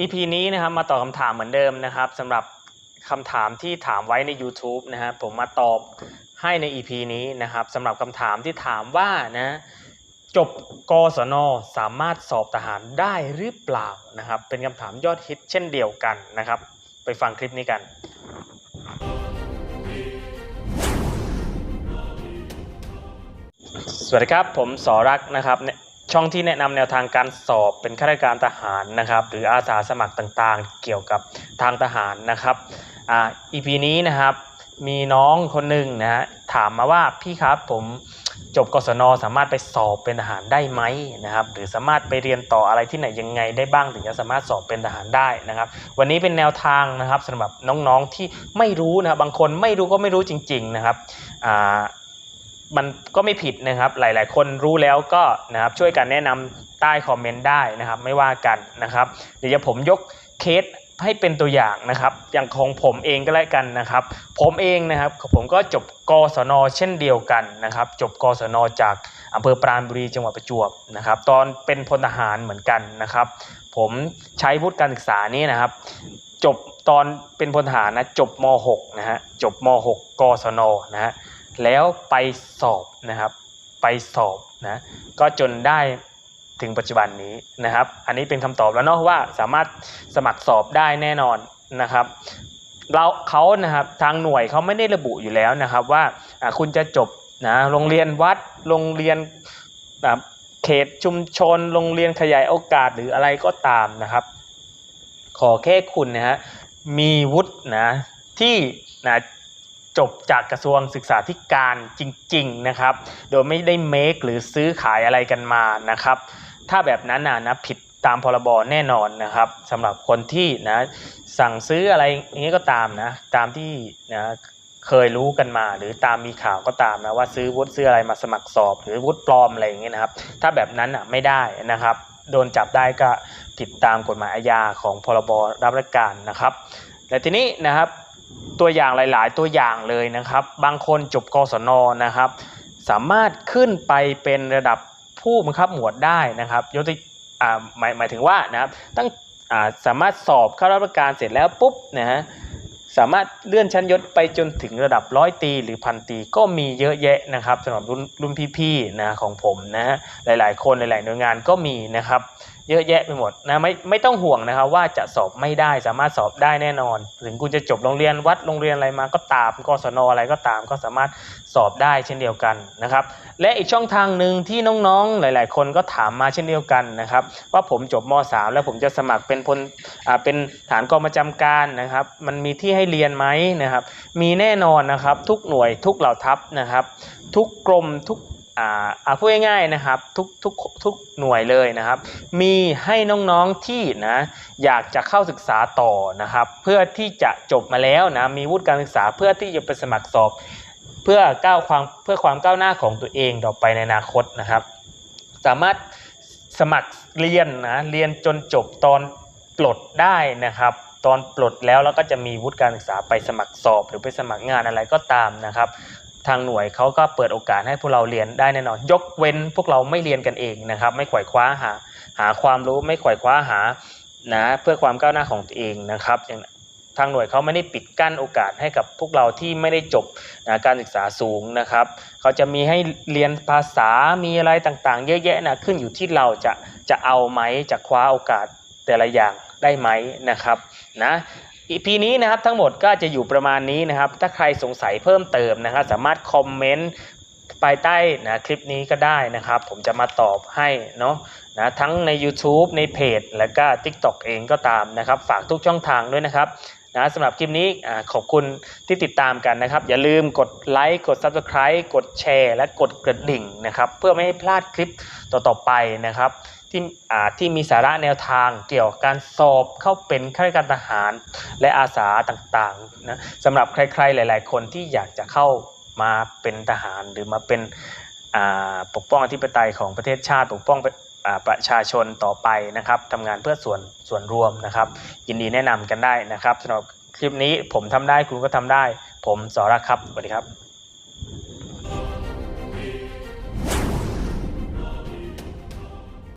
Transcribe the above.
EP นี้นะครับมาตอบคำถามเหมือนเดิมนะครับสำหรับคำถามที่ถามไว้ใน YouTube นะฮะผมมาตอบให้ใน EP นี้นะครับสำหรับคำถามที่ถามว่านะจบกศนสามารถสอบทหารได้หรือเปล่านะครับ เป็นคำถามยอดฮิตเช่นเดียวกันนะครับ ไปฟังคลิปนี้กันสวัสดีครับ ผมสอรักนะครับ ช่องที่แนะนำแนวทางการสอบเป็นข้าราชการทหารนะครับ หรืออาสาสมัครต่างๆ เกี่ยวกับทางทหารนะครับอ่า EP นี้นะครับ มีน้องคนหนึ่งนะฮะถามมาว่าพี่ครับผมจบกศนสามารถไปสอบเป็นทหารได้ไหมนะครับ หรือสามารถไปเรียนต่ออะไรที่ไหนยังไงได้บ้างถึงจะสามารถสอบเป็นทหารได้นะครับ วันนี้เป็นแนวทางนะครับสำหรับน้องๆที่ไม่รู้นะบบางคนไม่รู้ก็ไม่รู้จริง ๆนะครับอ่า มันก็ไม่ผิดนะครับ หลาย ๆ คนรู้แล้วก็นะครับช่วยกันแนะนำใต้คอมเมนต์ได้นะครับ ไม่ว่ากันนะครับ เดี๋ยวผมยกเคสให้เป็นตัวอย่างนะครับ อย่างของผมเองก็แล้วกันนะครับ ผมเองนะครับผมก็จบกศนเช่นเดียวกันนะครับ จบกศนจากอำเภอปราณบุรีจังหวัดประจวบนะครับ ตอนเป็นพลทหารเหมือนกันนะครับ ผมใช้วุฒิการศึกษานี้นะครับ จบตอนเป็นพลทหารนะจบม .6 นะฮะจบม .6 กศนนะฮะ แล้วไปสอบนะครับ ไปสอบนะ ก็จนได้ถึงปัจจุบันนี้นะครับ อันนี้เป็นคำตอบแล้วเนาะว่าสามารถสมัครสอบได้แน่นอนนะครับ เราเขานะครับทางหน่วยเขาไม่ได้ระบุอยู่แล้วนะครับ ว่าคุณจะจบนะโรงเรียนวัดโรงเรียนเขตชุมชน โรงเรียนขยายโอกาสหรืออะไรก็ตามนะครับ ขอแค่คุณนะฮะมีวุฒินะที่นะ จบจากกระทรวงศึกษาธิการจริงๆนะครับ โดยไม่ได้เมคหรือซื้อขายอะไรกันมานะครับ ถ้าแบบนั้นนะนะผิดตามพรบแน่นอนนะครับสำหรับคนที่นะสั่งซื้ออะไรอย่างนี้ก็ตามนะตามที่นะเคยรู้กันมา หรือตามมีข่าวก็ตามนะว่าซื้อวุฒิซื้ออะไรมาสมัครสอบ หรือวุฒิปลอมอะไรอย่างเงี้ยนะครับ ถ้าแบบนั้นอะไม่ได้นะครับ โดนจับได้ก็ผิดตามกฎหมายอาญาของพรบรับราชการนะครับ และทีนี้นะครับ ตัวอย่างหลาย ๆ ตัวอย่างเลยนะครับ บางคนจบกศนนะครับ สามารถขึ้นไปเป็นระดับผู้บังคับหมวดได้นะครับยกตัวอ่าหมายหมายถึงว่านะครับตั้งอ่าสามารถสอบเข้ารับราชการเสร็จแล้วปุ๊บนะฮะสามารถเลื่อนชั้นยศไปจนถึงระดับร้อยตีหรือพันตีก็มีเยอะแยะนะครับสำหรับรุ่นรุ่นพี่ๆนะของผมนะฮะหลายๆ คนหลาย ๆ หน่วยงานก็มีนะครับ เยอะแยะไปหมดนะไม่ไม่ต้องห่วงนะครับว่าจะสอบไม่ได้สามารถสอบได้แน่นอน ถึงคุณจะจบโรงเรียนวัดโรงเรียนอะไรมาก็ตามกศนอะไรก็ตาม ก็สามารถสอบได้เช่นเดียวกันนะครับ และอีกช่องทางหนึ่งที่น้องๆหลาย ๆ คนก็ถามมาเช่นเดียวกันนะครับ ว่าผมจบม .3 แล้วผมจะสมัครเป็นพลอ่าเป็นฐานกองประจำการนะครับ มันมีที่ให้เรียนไหมนะครับ มีแน่นอนนะครับ ทุกหน่วยทุกเหล่าทัพนะครับ ทุกกรมทุก อ่าอ่าพูดง่ายๆนะครับทุกทุกทุกหน่วยเลยนะครับ มีให้น้องๆที่นะอยากจะเข้าศึกษาต่อนะครับ เพื่อที่จะจบมาแล้วนะมีวุฒิการศึกษาเพื่อที่จะไปสมัครสอบ เพื่อก้าวความเพื่อความก้าวหน้าของตัวเองต่อไปในอนาคตนะครับ สามารถสมัครเรียนนะเรียนจนจบตอนปลดได้นะครับ ตอนปลดแล้วแล้วก็จะมีวุฒิการศึกษาไปสมัครสอบ หรือไปสมัครงานอะไรก็ตามนะครับ ทางหน่วยเขาก็เปิดโอกาสให้พวกเราเรียนได้แน่นอน ยกเว้นพวกเราไม่เรียนกันเองนะครับ ไม่ขวายคว้าหาหาความรู้ไม่ขวายคว้าหานะเพื่อความก้าวหน้าของตัวเองนะครับอย่างทางหน่วยเขาไม่ได้ปิดกั้นโอกาสให้กับพวกเราที่ไม่ได้จบนะการศึกษาสูงนะครับเขาจะมีให้เรียนภาษามีอะไรต่างๆ เยอะแยะนะขึ้นอยู่ที่เราจะจะเอาไหมจะคว้าโอกาสแต่ละอย่างได้ไหมนะครับนะ อีพีนี้นะครับทั้งหมดก็จะอยู่ประมาณนี้นะครับ ถ้าใครสงสัยเพิ่มเติมนะครับ สามารถคอมเมนต์ไปใต้นะคลิปนี้ก็ได้นะครับ ผมจะมาตอบให้เนาะนะทั้งใน YouTube ในเพจ และก็ TikTok เองก็ตามนะครับ ฝากทุกช่องทางด้วยนะครับนะสำหรับคลิปนี้ขอบคุณที่ติดตามกันนะครับ อย่าลืมกดไลค์กด Subscribe กดแชร์ และกดกระดิ่งนะครับ เพื่อไม่ให้พลาดคลิปต่อๆไปนะครับ ที่อ่าที่มีสาระแนวทางเกี่ยวกับการสอบเข้าเป็นข้าราชการทหารและอาสาต่างๆนะสำหรับใครๆหลาย ๆ คนที่อยากจะเข้ามาเป็นทหารหรือมาเป็นปกป้องอธิปไตยของประเทศชาติปกป้องประอ่าประชาชนต่อไปนะครับทำงานเพื่อส่วนส่วนรวมนะครับ ยินดีแนะนำกันได้นะครับสำหรับคลิปนี้ผมทำได้คุณก็ทำได้ ผมสอรักษ์ครับสวัสดีครับ